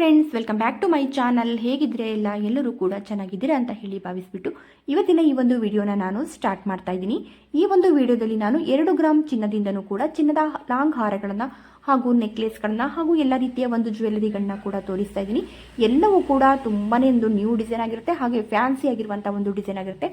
Friends welcome back to my channel ಹೇಗಿದ್ರೆ ಎಲ್ಲ? ಎಲ್ಲರೂ ಕೂಡ ಚೆನ್ನಾಗಿದ್ದೀರಾ ಅಂತ ಹೇಳಿ ಭಾವಿಸ್ಬಿಟ್ಟು ಇವತ್ತಿನ ಈ ಒಂದು ವಿಡಿಯೋನ ನಾನು ಸ್ಟಾರ್ಟ್ ಮಾಡ್ತಾ ಇದ್ದೀನಿ. ಈ ಒಂದು ವಿಡಿಯೋದಲ್ಲಿ ನಾನು ಎರಡು ಗ್ರಾಮ್ ಚಿನ್ನದಿಂದನೂ ಕೂಡ ಚಿನ್ನದ ಲಾಂಗ್ ಹಾರಗಳನ್ನು ಹಾಗೂ ನೆಕ್ಲೆಸ್ಗಳನ್ನ ಹಾಗೂ ಎಲ್ಲ ರೀತಿಯ ಒಂದು ಜ್ಯುವೆಲರಿಗಳನ್ನ ಕೂಡ ತೋರಿಸ್ತಾ ಇದ್ದೀನಿ. ಎಲ್ಲವೂ ಕೂಡ ತುಂಬಾನೇ ಒಂದು ನ್ಯೂ ಡಿಸೈನ್ ಆಗಿರುತ್ತೆ, ಹಾಗೆ ಫ್ಯಾನ್ಸಿ ಆಗಿರುವಂಥ ಒಂದು ಡಿಸೈನ್ ಆಗಿರುತ್ತೆ.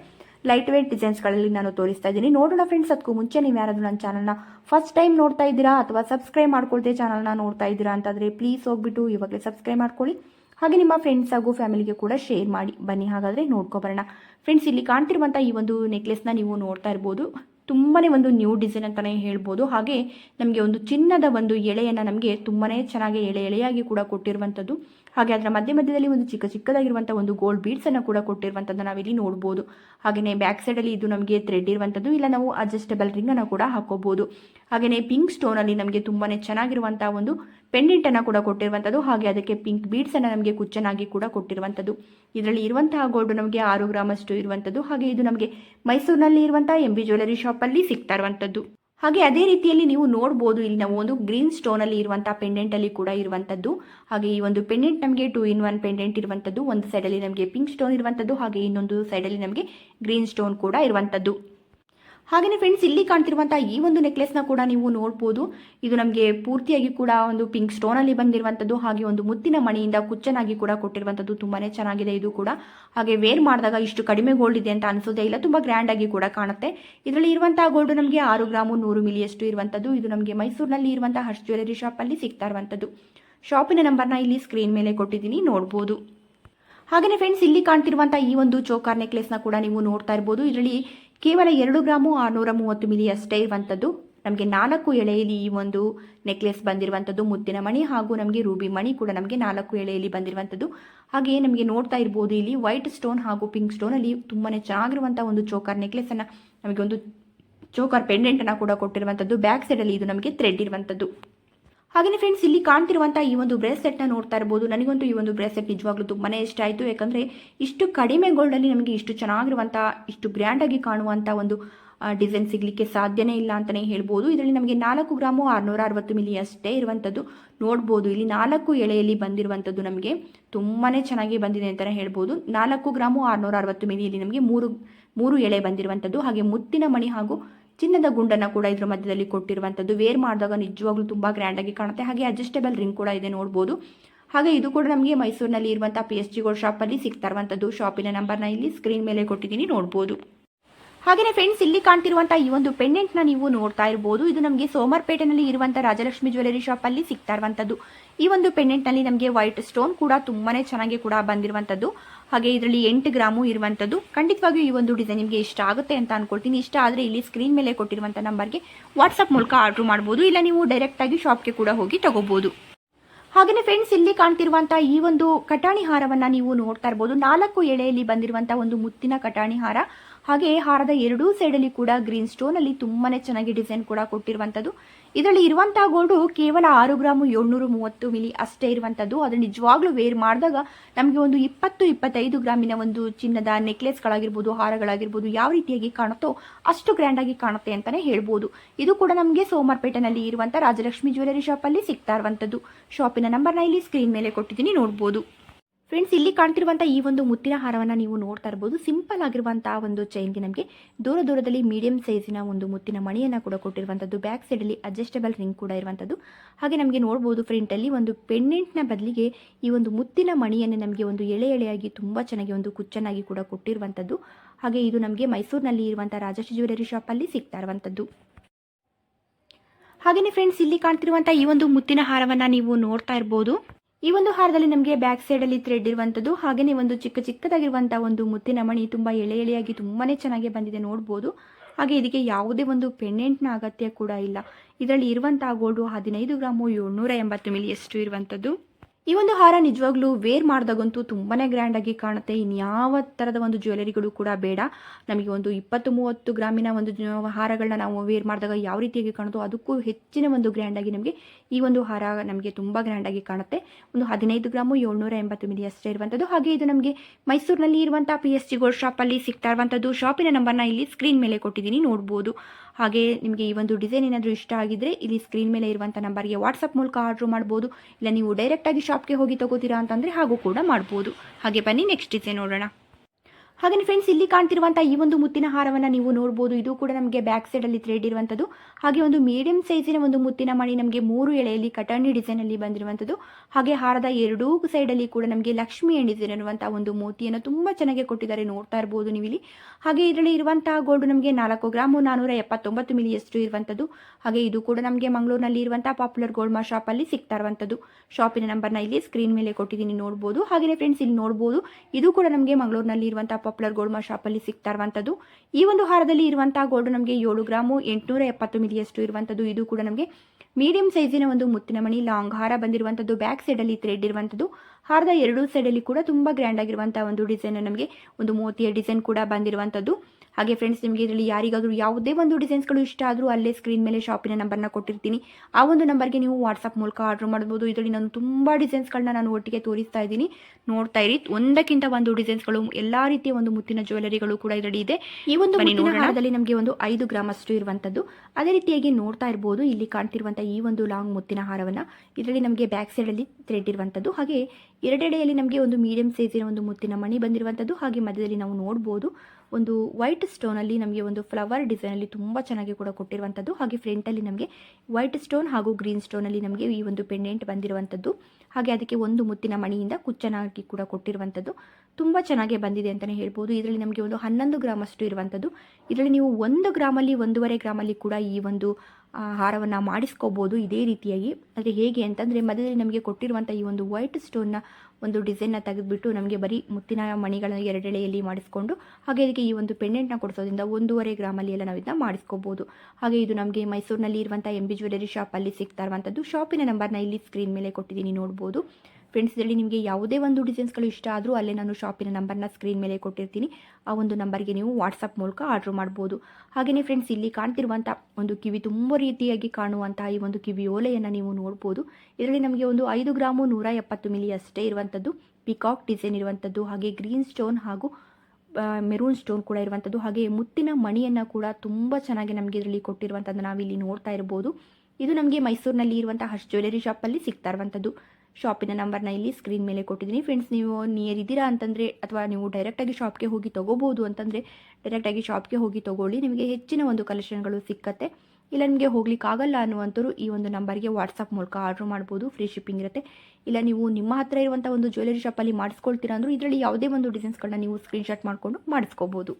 ಲೈಟ್ ವೇಟ್ ಡಿಸೈನ್ಸ್ಗಳಲ್ಲಿ ನಾನು ತೋರಿಸ್ತಾ ಇದ್ದೀನಿ. ನೋಡೋಣ ಫ್ರೆಂಡ್ಸ್ ಅದಕ್ಕೂ ಮುಂಚೆ ನೀವು ಯಾರಾದರೂ ನನ್ನ ಚಾನಲ್ನ ಫಸ್ಟ್ ಟೈಮ್ ನೋಡ್ತಾ ಇದ್ದೀರಾ ಅಥವಾ ಸಬ್ಸ್ಕ್ರೈಬ್ ಮಾಡ್ಕೊಳ್ತೇ ಚಾನಲ್ನ ನೋಡ್ತಾ ಇದ್ದೀರಾ ಅಂತಂದರೆ ಪ್ಲೀಸ್ ಹೋಗ್ಬಿಟ್ಟು ಇವಾಗಲೇ ಸಬ್ಸ್ಕ್ರೈಬ್ ಮಾಡ್ಕೊಳ್ಳಿ. ಹಾಗೆ ನಿಮ್ಮ ಫ್ರೆಂಡ್ಸ್ ಹಾಗೂ ಫ್ಯಾಮಿಲಿಗೆ ಕೂಡ ಶೇರ್ ಮಾಡಿ, ಬನ್ನಿ. ಹಾಗಾದರೆ ನೋಡ್ಕೊಬರೋಣ ಫ್ರೆಂಡ್ಸ್ ಇಲ್ಲಿ ಕಾಣ್ತಿರುವಂಥ ಈ ಒಂದು ನೆಕ್ಲೆಸ್ನ ನೀವು ನೋಡ್ತಾ ಇರ್ಬೋದು. ತುಂಬಾ ಒಂದು ನ್ಯೂ ಡಿಸೈನ್ ಅಂತಲೇ ಹೇಳ್ಬೋದು. ಹಾಗೆ ನಮಗೆ ಒಂದು ಚಿನ್ನದ ಒಂದು ಎಳೆಯನ್ನು ನಮಗೆ ತುಂಬಾ ಚೆನ್ನಾಗಿ ಎಳೆ ಎಳೆಯಾಗಿ ಕೂಡ ಕೊಟ್ಟಿರುವಂಥದ್ದು. ಹಾಗೆ ಅದರ ಮಧ್ಯ ಮಧ್ಯದಲ್ಲಿ ಒಂದು ಚಿಕ್ಕ ಚಿಕ್ಕದಾಗಿರುವಂಥ ಒಂದು ಗೋಲ್ಡ್ ಬೀಡ್ಸನ್ನು ಕೂಡ ಕೊಟ್ಟಿರುವಂಥದ್ದು ನಾವಿಲ್ಲಿ ನೋಡ್ಬೋದು. ಹಾಗೆಯೇ ಬ್ಯಾಕ್ ಸೈಡಲ್ಲಿ ಇದು ನಮಗೆ ಥ್ರೆಡ್ ಇರುವಂಥದ್ದು ಇಲ್ಲ ನಾವು ಅಡ್ಜಸ್ಟಬಲ್ ರಿಂಗನ್ನು ಕೂಡ ಹಾಕೋಬಹುದು ಹಾಗೆಯೇ ಪಿಂಕ್ ಸ್ಟೋನಲ್ಲಿ ನಮಗೆ ತುಂಬಾನೇ ಚೆನ್ನಾಗಿರುವಂಥ ಒಂದು ಪೆಂಡೆಂಟನ್ನು ಕೂಡ ಕೊಟ್ಟಿರುವಂಥದ್ದು ಹಾಗೆ ಅದಕ್ಕೆ ಪಿಂಕ್ ಬೀಡ್ಸ್ ಅನ್ನು ನಮಗೆ ಕುಚ್ಚನಾಗಿ ಕೂಡ ಕೊಟ್ಟಿರುವಂಥದ್ದು ಇದರಲ್ಲಿ ಇರುವಂತಹ ಗೋಲ್ಡ್ ನಮಗೆ ಆರು ಗ್ರಾಮ್ ಅಷ್ಟು ಇರುವಂಥದ್ದು ಹಾಗೆ ಇದು ನಮಗೆ ಮೈಸೂರಿನಲ್ಲಿ ಇರುವಂತಹ ಎಂ ಬಿ ಜ್ಯುವೆಲರಿ ಶಾಪಲ್ಲಿ ಸಿಗ್ತಾ ಇರುವಂಥದ್ದು ಹಾಗೆ ಅದೇ ರೀತಿಯಲ್ಲಿ ನೀವು ನೋಡ್ಬೋದು, ಇಲ್ಲಿ ನಾವು ಒಂದು ಗ್ರೀನ್ ಸ್ಟೋನ್ ಅಲ್ಲಿ ಇರುವಂತಹ ಪೆಂಡೆಂಟ್ ಅಲ್ಲಿ ಕೂಡ ಇರುವಂತದ್ದು. ಹಾಗೆ ಈ ಒಂದು ಪೆಂಡೆಂಟ್ ನಮಗೆ ಟೂ ಇನ್ ಒನ್ ಪೆಂಡೆಂಟ್ ಇರುವಂತದ್ದು, ಒಂದು ಸೈಡಲ್ಲಿ ನಮಗೆ ಪಿಂಕ್ ಸ್ಟೋನ್ ಇರುವಂತದ್ದು, ಹಾಗೆ ಇನ್ನೊಂದು ಸೈಡಲ್ಲಿ ನಮಗೆ ಗ್ರೀನ್ ಸ್ಟೋನ್ ಕೂಡ ಇರುವಂಥದ್ದು ಹಾಗೆಯೇ ಫ್ರೆಂಡ್ಸ್ ಇಲ್ಲಿ ಕಾಣ್ತಿರುವಂಥ ಈ ಒಂದು ನೆಕ್ಲೆಸ್ನ ಕೂಡ ನೀವು ನೋಡ್ಬೋದು. ಇದು ನಮಗೆ ಪೂರ್ತಿಯಾಗಿ ಕೂಡ ಒಂದು ಪಿಂಕ್ ಸ್ಟೋನಲ್ಲಿ ಬಂದಿರುವಂಥದ್ದು ಹಾಗೆ ಒಂದು ಮುತ್ತಿನ ಮಣಿಯಿಂದ ಕುಚ್ಚನಾಗಿ ಕೂಡ ಕೊಟ್ಟಿರುವಂಥದ್ದು ತುಂಬಾ ಚೆನ್ನಾಗಿದೆ ಇದು ಕೂಡ. ಹಾಗೆ ವೇರ್ ಮಾಡಿದಾಗ ಇಷ್ಟು ಕಡಿಮೆ ಗೋಲ್ಡ್ ಇದೆ ಅಂತ ಅನಿಸೋದೇ ಇಲ್ಲ, ತುಂಬ ಗ್ರ್ಯಾಂಡ್ ಆಗಿ ಕೂಡ ಕಾಣುತ್ತೆ. ಇದರಲ್ಲಿ ಇರುವಂತಹ ಗೋಲ್ಡ್ ನಮಗೆ ಆರು ಗ್ರಾಮು ನೂರು ಮಿಲಿಯಷ್ಟು ಇರುವಂಥದ್ದು ಇದು ನಮಗೆ ಮೈಸೂರಿನಲ್ಲಿ ಇರುವಂತಹ ಹರ್ಷ್ ಜ್ಯುವೆಲರಿ ಶಾಪಲ್ಲಿ ಸಿಗ್ತಾ ಇರುವಂಥದ್ದು ಶಾಪಿನ ನಂಬರ್ನ ಇಲ್ಲಿ ಸ್ಕ್ರೀನ್ ಮೇಲೆ ಕೊಟ್ಟಿದ್ದೀನಿ, ನೋಡ್ಬೋದು. ಹಾಗೆಯೇ ಫ್ರೆಂಡ್ಸ್ ಇಲ್ಲಿ ಕಾಣ್ತಿರುವಂಥ ಈ ಒಂದು ಚೋಕಾರ್ ನೆಕ್ಲೆಸ್ನ ಕೂಡ ನೀವು ನೋಡ್ತಾ ಇರ್ಬೋದು. ಇದರಲ್ಲಿ ಕೇವಲ ಎರಡು ಗ್ರಾಮು ಆರುನೂರ ಮೂವತ್ತು ಮಿಲಿ ಅಷ್ಟೇ ಇರುವಂಥದ್ದು ನಮಗೆ ನಾಲ್ಕು ಎಳೆಯಲ್ಲಿ ಈ ಒಂದು ನೆಕ್ಲೆಸ್ ಬಂದಿರುವಂಥದ್ದು ಮುತ್ತಿನ ಮಣಿ ಹಾಗೂ ನಮಗೆ ರೂಬಿ ಮಣಿ ಕೂಡ ನಮಗೆ ನಾಲ್ಕು ಎಳೆಯಲ್ಲಿ ಬಂದಿರುವಂಥದ್ದು ಹಾಗೆಯೇ ನಮಗೆ ನೋಡ್ತಾ ಇರ್ಬೋದು ಇಲ್ಲಿ ವೈಟ್ ಸ್ಟೋನ್ ಹಾಗೂ ಪಿಂಕ್ ಸ್ಟೋನಲ್ಲಿ ತುಂಬಾ ಚೆನ್ನಾಗಿರುವಂಥ ಒಂದು ಚೋಕಾರ್ ನೆಕ್ಲೆಸನ್ನು ನಮಗೆ ಒಂದು ಚೋಕಾರ್ ಪೆಂಡೆಂಟನ್ನು ಕೂಡ ಕೊಟ್ಟಿರುವಂಥದ್ದು ಬ್ಯಾಕ್ ಸೈಡಲ್ಲಿ ಇದು ನಮಗೆ ಥ್ರೆಡ್ ಇರುವಂಥದ್ದು ಹಾಗೆಯೇ ಫ್ರೆಂಡ್ಸ್ ಇಲ್ಲಿ ಕಾಣ್ತಿರುವಂಥ ಈ ಒಂದು ಬ್ರೇಸ್ಲೆಟ್ನ ನೋಡ್ತಾ ಇರ್ಬೋದು. ನನಗಂತೂ ಈ ಒಂದು ಬ್ರೇಸ್ಲೆಟ್ ನಿಜವಾಗ್ಲೂ ತುಂಬಾನೇ ಇಷ್ಟ ಆಯಿತು. ಯಾಕಂದರೆ ಇಷ್ಟು ಕಡಿಮೆ ಗೋಲ್ಡಲ್ಲಿ ನಮಗೆ ಇಷ್ಟು ಚೆನ್ನಾಗಿರುವಂಥ ಇಷ್ಟು ಗ್ರ್ಯಾಂಡಾಗಿ ಕಾಣುವಂಥ ಒಂದು ಡಿಸೈನ್ ಸಿಗಲಿಕ್ಕೆ ಸಾಧ್ಯನೇ ಇಲ್ಲ ಅಂತಾನೆ ಹೇಳ್ಬೋದು. ಇದರಲ್ಲಿ ನಮಗೆ ನಾಲ್ಕು ಗ್ರಾಮು ಆರುನೂರ ಅರವತ್ತು ಮಿಲಿ ಅಷ್ಟೇ ಇರುವಂಥದ್ದು ನೋಡ್ಬೋದು. ಇಲ್ಲಿ ನಾಲ್ಕು ಎಳೆಯಲ್ಲಿ ಬಂದಿರುವಂತದ್ದು ನಮಗೆ ತುಂಬಾನೇ ಚೆನ್ನಾಗಿ ಬಂದಿದೆ ಅಂತಾನೆ ಹೇಳ್ಬೋದು. ನಾಲ್ಕು ಗ್ರಾಮು ಆರುನೂರ ಅರವತ್ತು ಮಿಲಿ ಇಲ್ಲಿ ನಮಗೆ ಮೂರು ಮೂರು ಎಳೆ ಬಂದಿರುವಂತದ್ದು. ಹಾಗೆ ಮುತ್ತಿನ ಮಣಿ ಹಾಗೂ ಚಿನ್ನದ ಗುಂಡನ್ನ ಕೂಡ ಇದ್ರ ಮಧ್ಯದಲ್ಲಿ ಕೊಟ್ಟಿರುವಂಥದ್ದು. ವೇರ್ ಮಾಡಿದಾಗ ನಿಜವಾಗ್ಲೂ ತುಂಬ ಗ್ರ್ಯಾಂಡಾಗಿ ಕಾಣುತ್ತೆ. ಹಾಗೆ ಅಡ್ಜಸ್ಟೇಬಲ್ ರಿಂಗ್ ಕೂಡ ಇದೆ ನೋಡ್ಬೋದು. ಹಾಗೆ ಇದು ಕೂಡ ನಮಗೆ ಮೈಸೂರಿನಲ್ಲಿ ಇರುವಂಥ ಪಿ ಎಸ್ ಜಿ ಗೋಲ್ಡ್ ಶಾಪಲ್ಲಿ ಸಿಗ್ತಾ ಇರುವಂಥದ್ದು. ಶಾಪಿನ ನಂಬರ್ನ ಇಲ್ಲಿ ಸ್ಕ್ರೀನ್ ಮೇಲೆ ಕೊಟ್ಟಿದ್ದೀನಿ ನೋಡ್ಬೋದು. ಹಾಗೆಯೇ ಫ್ರೆಂಡ್ಸ್ ಇಲ್ಲಿ ಕಾಣ್ತಿರುವಂಥ ಈ ಒಂದು ಪೆಂಡೆಂಟ್ನ ನೀವು ನೋಡ್ತಾ ಇರ್ಬೋದು. ಇದು ನಮಗೆ ಸೋಮರ್ಪೇಟೆನಲ್ಲಿ ಇರುವಂಥ ರಾಜಲಕ್ಷ್ಮಿ ಜ್ಯುವೆಲರಿ ಶಾಪಲ್ಲಿ ಸಿಗ್ತಾ ಇರುವಂಥದ್ದು. ಈ ಒಂದು ಪೆಂಡೆಂಟ್ನಲ್ಲಿ ನಮಗೆ ವೈಟ್ ಸ್ಟೋನ್ ಕೂಡ ತುಂಬಾನೇ ಚೆನ್ನಾಗಿ ಕೂಡ ಬಂದಿರುವಂಥದ್ದು. ಹಾಗೆ ಇದರಲ್ಲಿ ಎಂಟು ಗ್ರಾಮು ಇರುವಂಥದ್ದು. ಖಂಡಿತವಾಗಿಯೂ ಈ ಒಂದು ಡಿಸೈನ್ ನಿಮಗೆ ಇಷ್ಟ ಆಗುತ್ತೆ ಅಂತ ಅನ್ಕೊಳ್ತೀನಿ. ಇಷ್ಟ ಆದರೆ ಇಲ್ಲಿ ಸ್ಕ್ರೀನ್ ಮೇಲೆ ಕೊಟ್ಟಿರುವಂಥ ನಂಬರ್ಗೆ ವಾಟ್ಸಪ್ ಮೂಲಕ ಆರ್ಡರ್ ಮಾಡ್ಬೋದು. ಇಲ್ಲ ನೀವು ಡೈರೆಕ್ಟಾಗಿ ಶಾಪ್ಗೆ ಕೂಡ ಹೋಗಿ ತಗೋಬೋದು. ಹಾಗೆಯೇ ಫ್ರೆಂಡ್ಸ್ ಇಲ್ಲಿ ಕಾಣ್ತಿರುವಂಥ ಈ ಒಂದು ಕಟಾಣಿ ಹಾರವನ್ನು ನೀವು ನೋಡ್ತಾ ಇರ್ಬೋದು. ನಾಲ್ಕು ಎಳೆಯಲ್ಲಿ ಬಂದಿರುವಂಥ ಒಂದು ಮುತ್ತಿನ ಕಟಾಣಿ ಹಾರ. ಹಾಗೆ ಹಾರದ ಎರಡೂ ಸೈಡಲ್ಲಿ ಕೂಡ ಗ್ರೀನ್ ಸ್ಟೋನಲ್ಲಿ ತುಂಬಾನೇ ಚೆನ್ನಾಗಿ ಡಿಸೈನ್ ಕೂಡ ಕೊಟ್ಟಿರುವಂಥದ್ದು. ಇದರಲ್ಲಿ ಇರುವಂತಹ ಗೋಲ್ಡು ಕೇವಲ ಆರು ಗ್ರಾಮು ಏಳ್ನೂರು ಮೂವತ್ತು ಮಿಲಿ ಅಷ್ಟೇ ಇರುವಂಥದ್ದು ಅದನ್ನು ನಿಜವಾಗ್ಲೂ ವೇರ್ ಮಾಡಿದಾಗ ನಮಗೆ ಒಂದು ಇಪ್ಪತ್ತು, ಇಪ್ಪತ್ತೈದು ಗ್ರಾಮಿನ ಒಂದು ಚಿನ್ನದ ನೆಕ್ಲೆಸ್ಗಳಾಗಿರ್ಬೋದು, ಹಾರಗಳಾಗಿರ್ಬೋದು ಯಾವ ರೀತಿಯಾಗಿ ಕಾಣುತ್ತೋ ಅಷ್ಟು ಗ್ರ್ಯಾಂಡ್ ಆಗಿ ಕಾಣುತ್ತೆ ಅಂತಾನೆ ಹೇಳ್ಬೋದು. ಇದು ಕೂಡ ನಮಗೆ ಸೋಮಾರ್ಪೇಟೆನಲ್ಲಿ ಇರುವಂಥ ರಾಜಲಕ್ಷ್ಮಿ ಜ್ಯುವೆಲರಿ ಶಾಪಲ್ಲಿ ಸಿಗ್ತಾ ಇರುವಂಥದ್ದು ಶಾಪಿನ ನಂಬರ್ನ ಇಲ್ಲಿ ಸ್ಕ್ರೀನ್ ಮೇಲೆ ಕೊಟ್ಟಿದ್ದೀನಿ, ನೋಡ್ಬೋದು. ಫ್ರೆಂಡ್ಸ್ ಇಲ್ಲಿ ಕಾಣ್ತಿರುವಂಥ ಈ ಒಂದು ಮುತ್ತಿನ ಹಾರವನ್ನು ನೀವು ನೋಡ್ತಾ ಇರ್ಬೋದು. ಸಿಂಪಲ್ ಆಗಿರುವಂಥ ಒಂದು ಚೈನ್ಗೆ ನಮಗೆ ದೂರ ದೂರದಲ್ಲಿ ಮೀಡಿಯಂ ಸೈಜಿನ ಒಂದು ಮುತ್ತಿನ ಮಣಿಯನ್ನು ಕೂಡ ಕೊಟ್ಟಿರುವಂಥದ್ದು ಬ್ಯಾಕ್ ಸೈಡಲ್ಲಿ ಅಡ್ಜಸ್ಟಬಲ್ ರಿಂಗ್ ಕೂಡ ಇರುವಂಥದ್ದು ಹಾಗೆ ನಮಗೆ ನೋಡ್ಬೋದು ಫ್ರಂಟಲ್ಲಿ ಒಂದು ಪೆಂಡೆಂಟ್ನ ಬದಲಿಗೆ ಈ ಒಂದು ಮುತ್ತಿನ ಮಣಿಯನ್ನು ನಮಗೆ ಒಂದು ಎಳೆ ಎಳೆಯಾಗಿ ತುಂಬ ಚೆನ್ನಾಗಿ ಒಂದು ಕುಚ್ಚನಾಗಿ ಕೂಡ ಕೊಟ್ಟಿರುವಂಥದ್ದು ಹಾಗೆ ಇದು ನಮಗೆ ಮೈಸೂರಿನಲ್ಲಿ ಇರುವಂಥ ರಾಜಶ್ರೀ ಜ್ಯುವೆಲರಿ ಶಾಪಲ್ಲಿ ಸಿಗ್ತಾ ಇರುವಂಥದ್ದು ಹಾಗೆಯೇ ಫ್ರೆಂಡ್ಸ್ ಇಲ್ಲಿ ಕಾಣ್ತಿರುವಂಥ ಈ ಒಂದು ಮುತ್ತಿನ ಹಾರವನ್ನು ನೀವು ನೋಡ್ತಾ ಇರ್ಬೋದು. ಈ ಒಂದು ಹಾರದಲ್ಲಿ ನಮಗೆ ಬ್ಯಾಕ್ ಸೈಡಲ್ಲಿ ಥ್ರೆಡ್ ಇರುವಂಥದ್ದು ಹಾಗೆಯೇ ಒಂದು ಚಿಕ್ಕ ಚಿಕ್ಕದಾಗಿರುವಂಥ ಒಂದು ಮುತ್ತಿನ ಮಣಿ ತುಂಬ ಎಳೆ ಎಳೆಯಾಗಿ ತುಂಬಾ ಚೆನ್ನಾಗಿ ಬಂದಿದೆ ನೋಡ್ಬೋದು. ಹಾಗೆ ಇದಕ್ಕೆ ಯಾವುದೇ ಒಂದು ಪೆಂಡೆಂಟ್ನ ಅಗತ್ಯ ಕೂಡ ಇಲ್ಲ. ಇದರಲ್ಲಿ ಇರುವಂಥ ಗೋಲ್ಡು ಹದಿನೈದು ಗ್ರಾಮು ಏಳ್ನೂರ ಎಂಬತ್ತು ಮಿಲಿ ಎಷ್ಟು ಇರುವಂಥದ್ದು ಈ ಒಂದು ಹಾರ ನಿಜವಾಗ್ಲೂ ವೇರ್ ಮಾಡಿದಾಗಂತೂ ತುಂಬಾ ಗ್ರ್ಯಾಂಡಾಗಿ ಕಾಣುತ್ತೆ. ಇನ್ಯಾವ ಥರದ ಒಂದು ಜ್ಯುವೆಲರಿಗಳು ಕೂಡ ಬೇಡ. ನಮಗೆ ಒಂದು ಇಪ್ಪತ್ತು, ಮೂವತ್ತು ಗ್ರಾಮಿನ ಒಂದು ಹಾರಗಳನ್ನ ನಾವು ವೇರ್ ಮಾಡಿದಾಗ ಯಾವ ರೀತಿಯಾಗಿ ಕಾಣುತ್ತೋ ಅದಕ್ಕೂ ಹೆಚ್ಚಿನ ಒಂದು ಗ್ರ್ಯಾಂಡಾಗಿ ನಮಗೆ ಈ ಒಂದು ಹಾರ ನಮಗೆ ತುಂಬ ಗ್ರ್ಯಾಂಡಾಗಿ ಕಾಣುತ್ತೆ. ಒಂದು ಹದಿನೈದು ಗ್ರಾಮು ಏಳ್ನೂರ ಎಂಬತ್ತು ಮಿಲಿ ಅಷ್ಟೇ ಇರುವಂಥದ್ದು ಹಾಗೆ ಇದು ನಮಗೆ ಮೈಸೂರಿನಲ್ಲಿ ಇರುವಂಥ ಪಿ ಎಸ್ ಜಿ ಗೋಲ್ಡ್ ಶಾಪಲ್ಲಿ ಸಿಗ್ತಾ ಇರುವಂಥದ್ದು ಶಾಪಿನ ನಂಬರ್ನ ಇಲ್ಲಿ ಸ್ಕ್ರೀನ್ ಮೇಲೆ ಕೊಟ್ಟಿದ್ದೀನಿ. ನೋಡ್ಬೋದು. ಹಾಗೆ ನಿಮಗೆ ಈ ಒಂದು ಡಿಸೈನ್ ಏನಾದರೂ ಇಷ್ಟ ಆಗಿದ್ರೆ ಇಲ್ಲಿ ಸ್ಕ್ರೀನ್ ಮೇಲೆ ಇರುವಂಥ ನಂಬರ್ಗೆ ವಾಟ್ಸಪ್ ಮೂಲಕ ಆರ್ಡರ್ ಮಾಡ್ಬೋದು. ಇಲ್ಲ ನೀವು ಡೈರೆಕ್ಟಾಗಿ ಶಾಪ್ ಶಾಪ್ಗೆ ಹೋಗಿ ತಗೋತೀರಾ ಅಂತಂದರೆ ಹಾಗೂ ಕೂಡ ಮಾಡ್ಬೋದು. ಹಾಗೆ ಬನ್ನಿ ನೆಕ್ಸ್ಟ್ ಡಿಸೈನ್ ನೋಡೋಣ. ಹಾಗೆ ಫ್ರೆಂಡ್ಸ್ ಇಲ್ಲಿ ಕಾಣ್ತಿರುವಂತಹ ಈ ಒಂದು ಮುತ್ತಿನ ಹಾರವನ್ನು ನೀವು ನೋಡಬಹುದು ಇದು ಕೂಡ ನಮಗೆ ಬ್ಯಾಕ್ ಸೈಡ್ ಅಲ್ಲಿ ಥ್ರೆಡ್ ಇರುವಂಥದ್ದು ಹಾಗೆ ಒಂದು ಮೀಡಿಯಂ ಸೈಜಿನ ಒಂದು ಮುತ್ತಿನ ಮಣಿ ನಮಗೆ ಮೂರು ಎಳೆಯಲ್ಲಿ ಕಟಾಣಿ ಡಿಸೈನ್ ಅಲ್ಲಿ ಬಂದಿರುವಂಥದ್ದು ಹಾಗೆ ಹಾರದ ಎರಡೂ ಸೈಡ್ ಅಲ್ಲಿ ಕೂಡ ನಮಗೆ ಲಕ್ಷ್ಮಿ ಡಿಸೈನ್ ಇರುವಂತಹ ಒಂದು ಮೂತಿಯನ್ನು ತುಂಬಾ ಚೆನ್ನಾಗಿ ಕೊಟ್ಟಿದ್ದಾರೆ ನೋಡ್ತಾ ಇರಬಹುದು ನೀವು ಇಲ್ಲಿ ಹಾಗೆ ಇದರಲ್ಲಿ ಇರುವಂತಹ ಗೋಲ್ಡ್ ನಮಗೆ ನಾಲ್ಕು ಗ್ರಾಮು ನಾನೂರ ಎಪ್ಪತ್ತೊಂಬತ್ತು ಮಿಲಿಯಷ್ಟು ಇರುವಂಥದ್ದು ಹಾಗೆ ಇದು ಕೂಡ ನಮಗೆ ಮಂಗಳೂರಿನಲ್ಲಿ ಇರುವಂತಹ ಪಾಪ್ಯುಲರ್ ಗೋಲ್ಡ್ ಮಾ ಅಲ್ಲಿ ಸಿಗ್ತಾ ಇರುವಂಥದ್ದು ಶಾಪಿನ ನಂಬರ್ನ ಇಲ್ಲಿ ಸ್ಕ್ರೀನ್ ಮೇಲೆ ಕೊಟ್ಟಿದ್ದೀನಿ ನೋಡಬಹುದು ಹಾಗೆಯೇ ಫ್ರೆಂಡ್ಸ್ ಇಲ್ಲಿ ನೋಡಬಹುದು ಇದು ಕೂಡ ನಮಗೆ ಮಂಗಳೂರಿನಲ್ಲಿ ಇರುವಂಥ ಪಾಪ್ಯುಲರ್ ಗೋಲ್ಡ್ ಮಾ ಶಾಪಲ್ಲಿ ಸಿಗ್ತಾ ಇರುವಂಥದ್ದು ಈ ಒಂದು ಹಾರದಲ್ಲಿ ಇರುವಂಥ ಗೋಲ್ಡ್ ನಮಗೆ ಏಳು ಗ್ರಾಮು, ಎಂಟುನೂರ ಎಪ್ಪತ್ತು ಮಿಲಿಯಷ್ಟು ಇರುವಂಥದ್ದು. ಇದು ಕೂಡ ನಮಗೆ ಮೀಡಿಯಂ ಸೈಜಿನ ಒಂದು ಮುತ್ತಿನ ಮಣಿ ಲಾಂಗ್ ಹಾರ ಬಂದಿರುವಂಥದ್ದು. ಬ್ಯಾಕ್ ಸೈಡಲ್ಲಿ ಥ್ರೆಡ್ ಇರುವಂಥದ್ದು. ಹಾರದ ಎರಡೂ ಸೈಡಲ್ಲಿ ಕೂಡ ತುಂಬ ಗ್ರ್ಯಾಂಡ್ ಆಗಿರುವಂಥ ಒಂದು ಡಿಸೈನ್ ನಮಗೆ ಒಂದು ಮೋತಿಯ ಡಿಸೈನ್ ಕೂಡ ಬಂದಿರುವಂಥದ್ದು. ಹಾಗೆ ಫ್ರೆಂಡ್ಸ್ ನಿಮಗೆ ಇದರಲ್ಲಿ ಯಾರಿಗಾದರೂ ಯಾವುದೇ ಒಂದು ಡಿಸೈನ್ಸ್ಗಳು ಇಷ್ಟ ಆದರೂ ಅಲ್ಲೇ ಸ್ಕ್ರೀನ್ ಮೇಲೆ ಶಾಪಿನ ನಂಬರ್ನ ಕೊಟ್ಟಿರ್ತೀನಿ. ಆ ಒಂದು ನಂಬರ್ಗೆ ನೀವು ವಾಟ್ಸಪ್ ಮೂಲಕ ಆರ್ಡರ್ ಮಾಡ್ಬೋದು. ಇದರಲ್ಲಿ ನಾನು ತುಂಬ ಡಿಸೈನ್ಸ್ಗಳನ್ನ ನಾನು ಒಟ್ಟಿಗೆ ತೋರಿಸ್ತಾ ಇದ್ದೀನಿ. ನೋಡ್ತಾ ಇರಿ. ಒಂದಕ್ಕಿಂತ ಒಂದು ಡಿಸೈನ್ಸ್ಗಳು ಎಲ್ಲ ರೀತಿಯ ಒಂದು ಮುತ್ತಿನ ಜ್ಯುವೆಲರಿಗಳು ಕೂಡ ಇದರಲ್ಲಿ ಇದೆ. ಈ ಒಂದು ಹಾರದಲ್ಲಿ ನಮಗೆ ಒಂದು ಐದು ಗ್ರಾಮ್ ಅಷ್ಟು ಇರುವಂಥದ್ದು ಅದೇ ರೀತಿಯಾಗಿ ನೋಡ್ತಾ ಇರ್ಬೋದು. ಇಲ್ಲಿ ಕಾಣ್ತಿರುವಂಥ ಈ ಒಂದು ಲಾಂಗ್ ಮುತ್ತಿನ ಹಾರವನ್ನು. ಇದರಲ್ಲಿ ನಮಗೆ ಬ್ಯಾಕ್ ಸೈಡಲ್ಲಿ ಥ್ರೆಡ್ ಇರುವಂಥದ್ದು ಹಾಗೆ ಎರಡೆಡೆಯಲ್ಲಿ ನಮಗೆ ಒಂದು ಮೀಡಿಯಂ ಸೈಜಿನ ಒಂದು ಮುತ್ತಿನ ಮಣಿ ಬಂದಿರುವಂಥದ್ದು ಹಾಗೆ ಮಧ್ಯದಲ್ಲಿ ನಾವು ನೋಡ್ಬೋದು, ಒಂದು ವೈಟ್ ಸ್ಟೋನಲ್ಲಿ ನಮಗೆ ಒಂದು ಫ್ಲವರ್ ಡಿಸೈನಲ್ಲಿ ತುಂಬ ಚೆನ್ನಾಗಿ ಕೂಡ ಕೊಟ್ಟಿರುವಂಥದ್ದು ಹಾಗೆ ಫ್ರಂಟಲ್ಲಿ ನಮಗೆ ವೈಟ್ ಸ್ಟೋನ್ ಹಾಗೂ ಗ್ರೀನ್ ಸ್ಟೋನಲ್ಲಿ ನಮಗೆ ಈ ಒಂದು ಪೆಂಡೆಂಟ್ ಬಂದಿರುವಂಥದ್ದು ಹಾಗೆ ಅದಕ್ಕೆ ಒಂದು ಮುತ್ತಿನ ಮಣಿಯಿಂದ ಕುಚ್ಚನಾಗಿ ಕೂಡ ಕೊಟ್ಟಿರುವಂಥದ್ದು ತುಂಬ ಚೆನ್ನಾಗಿ ಬಂದಿದೆ ಅಂತಲೇ ಹೇಳ್ಬೋದು. ಇದರಲ್ಲಿ ನಮಗೆ ಒಂದು ಹನ್ನೊಂದು ಗ್ರಾಮ್ ಅಷ್ಟು ಇರುವಂಥದ್ದು ಇದರಲ್ಲಿ ನೀವು ಒಂದು ಗ್ರಾಮಲ್ಲಿ, ಒಂದೂವರೆ ಗ್ರಾಮಲ್ಲಿ ಕೂಡ ಈ ಒಂದು ಹಾರವನ್ನು ಮಾಡಿಸ್ಕೋಬೋದು ಇದೇ ರೀತಿಯಾಗಿ. ಆದರೆ ಹೇಗೆ ಅಂತಂದರೆ ಮಧ್ಯದಲ್ಲಿ ನಮಗೆ ಕೊಟ್ಟಿರುವಂಥ ಈ ಒಂದು ವೈಟ್ ಸ್ಟೋನ್ನ ಒಂದು ಡಿಸೈನ್ನ ತೆಗೆದುಬಿಟ್ಟು ನಮಗೆ ಬರೀ ಮುತ್ತಿನ ಮಣಿಗಳನ್ನು ಎರಡೆಳೆಯಲ್ಲಿ ಮಾಡಿಸ್ಕೊಂಡು, ಹಾಗೆ ಇದಕ್ಕೆ ಈ ಒಂದು ಪೆಂಡೆಂಟ್ನ ಕೊಡಿಸೋದ್ರಿಂದ ಒಂದೂವರೆ ಗ್ರಾಮಲ್ಲಿ ಎಲ್ಲ ನಾವು ಇದನ್ನ ಮಾಡಿಸ್ಕೋಬೋದು. ಹಾಗೆ ಇದು ನಮಗೆ ಮೈಸೂರಿನಲ್ಲಿ ಇರುವಂಥ ಎಂ ಬಿ ಜ್ಯುವೆಲರಿ ಶಾಪಲ್ಲಿ ಸಿಗ್ತಾ ಇರುವಂಥದ್ದು ಶಾಪಿನ ನಂಬರ್ನ ಇಲ್ಲಿ ಸ್ಕ್ರೀನ್ ಮೇಲೆ ಕೊಟ್ಟಿದ್ದೀನಿ, ನೋಡ್ಬೋದು. ಫ್ರೆಂಡ್ಸ್ ಇದರಲ್ಲಿ ನಿಮಗೆ ಯಾವುದೇ ಒಂದು ಡಿಸೈನ್ಸ್ಗಳು ಇಷ್ಟ ಆದರೂ ಅಲ್ಲೇ ನಾನು ಶಾಪಿನ ನಂಬರ್ನ ಸ್ಕ್ರೀನ್ ಮೇಲೆ ಕೊಟ್ಟಿರ್ತೀನಿ. ಆ ಒಂದು ನಂಬರ್ಗೆ ನೀವು ವಾಟ್ಸಪ್ ಮೂಲಕ ಆರ್ಡ್ರ್ ಮಾಡ್ಬೋದು. ಹಾಗೆಯೇ ಫ್ರೆಂಡ್ಸ್ ಇಲ್ಲಿ ಕಾಣ್ತಿರುವಂಥ ಒಂದು ಕಿವಿ ತುಂಬ ರೀತಿಯಾಗಿ ಕಾಣುವಂತಹ ಈ ಒಂದು ಕಿವಿ ಓಲೆಯನ್ನು ನೀವು ನೋಡ್ಬೋದು. ಇದರಲ್ಲಿ ನಮಗೆ ಒಂದು ಐದು ಗ್ರಾಮು ನೂರ ಎಪ್ಪತ್ತು ಮಿಲಿ ಅಷ್ಟೇ ಇರುವಂಥದ್ದು ಪಿಕಾಕ್ ಡಿಸೈನ್ ಇರುವಂಥದ್ದು ಹಾಗೆ ಗ್ರೀನ್ ಸ್ಟೋನ್ ಹಾಗೂ ಮೆರೂನ್ ಸ್ಟೋನ್ ಕೂಡ ಇರುವಂಥದ್ದು ಹಾಗೆ ಮುತ್ತಿನ ಮಣಿಯನ್ನು ಕೂಡ ತುಂಬ ಚೆನ್ನಾಗಿ ನಮಗೆ ಇದರಲ್ಲಿ ಕೊಟ್ಟಿರುವಂಥದ್ದು ನಾವಿಲ್ಲಿ ನೋಡ್ತಾ ಇರ್ಬೋದು. ಇದು ನಮಗೆ ಮೈಸೂರಿನಲ್ಲಿ ಇರುವಂಥ ಹರ್ಷ್ ಜ್ಯುವೆಲರಿ ಶಾಪಲ್ಲಿ ಸಿಗ್ತಾ ಇರುವಂಥದ್ದು ಶಾಪಿನ ನಂಬರ್ನ ಇಲ್ಲಿ ಸ್ಕ್ರೀನ್ ಮೇಲೆ ಕೊಟ್ಟಿದ್ದೀನಿ. ಫ್ರೆಂಡ್ಸ್ ನೀವು ನಿಯರ್ ಇದ್ದೀರಾ ಅಂತಂದರೆ ಅಥವಾ ನೀವು ಡೈರೆಕ್ಟಾಗಿ ಶಾಪ್ಗೆ ಹೋಗಿ ತೊಗೋಬೋದು ಅಂತಂದರೆ ಡೈರೆಕ್ಟಾಗಿ ಶಾಪ್ಗೆ ಹೋಗಿ ತೊಗೊಳ್ಳಿ. ನಿಮಗೆ ಹೆಚ್ಚಿನ ಒಂದು ಕಲೆಕ್ಷನ್ಗಳು ಸಿಕ್ಕತ್ತೆ. ಇಲ್ಲ, ನಿಮಗೆ ಹೋಗ್ಲಿಕ್ಕಾಗಲ್ಲ ಅನ್ನುವಂಥವ್ರು ಈ ಒಂದು ನಂಬರ್ಗೆ ವಾಟ್ಸಪ್ ಮೂಲಕ ಆರ್ಡ್ರ್ ಮಾಡ್ಬೋದು. ಫ್ರೀ ಶಿಪ್ಪಿಂಗ್ ಇರುತ್ತೆ. ಇಲ್ಲ, ನೀವು ನಿಮ್ಮ ಹತ್ರ ಇರುವಂಥ ಒಂದು ಜ್ಯುವೆಲರಿ ಶಾಪಲ್ಲಿ ಮಾಡಿಸ್ಕೊಳ್ತೀರಾ ಅಂದರೂ ಇದರಲ್ಲಿ ಯಾವುದೇ ಒಂದು ಡಿಸೈನ್ಸ್ಗಳನ್ನ ನೀವು ಸ್ಕ್ರೀನ್ಶಾಟ್ ಮಾಡಿಕೊಂಡು ಮಾಡಿಸ್ಕೋಬೋದು.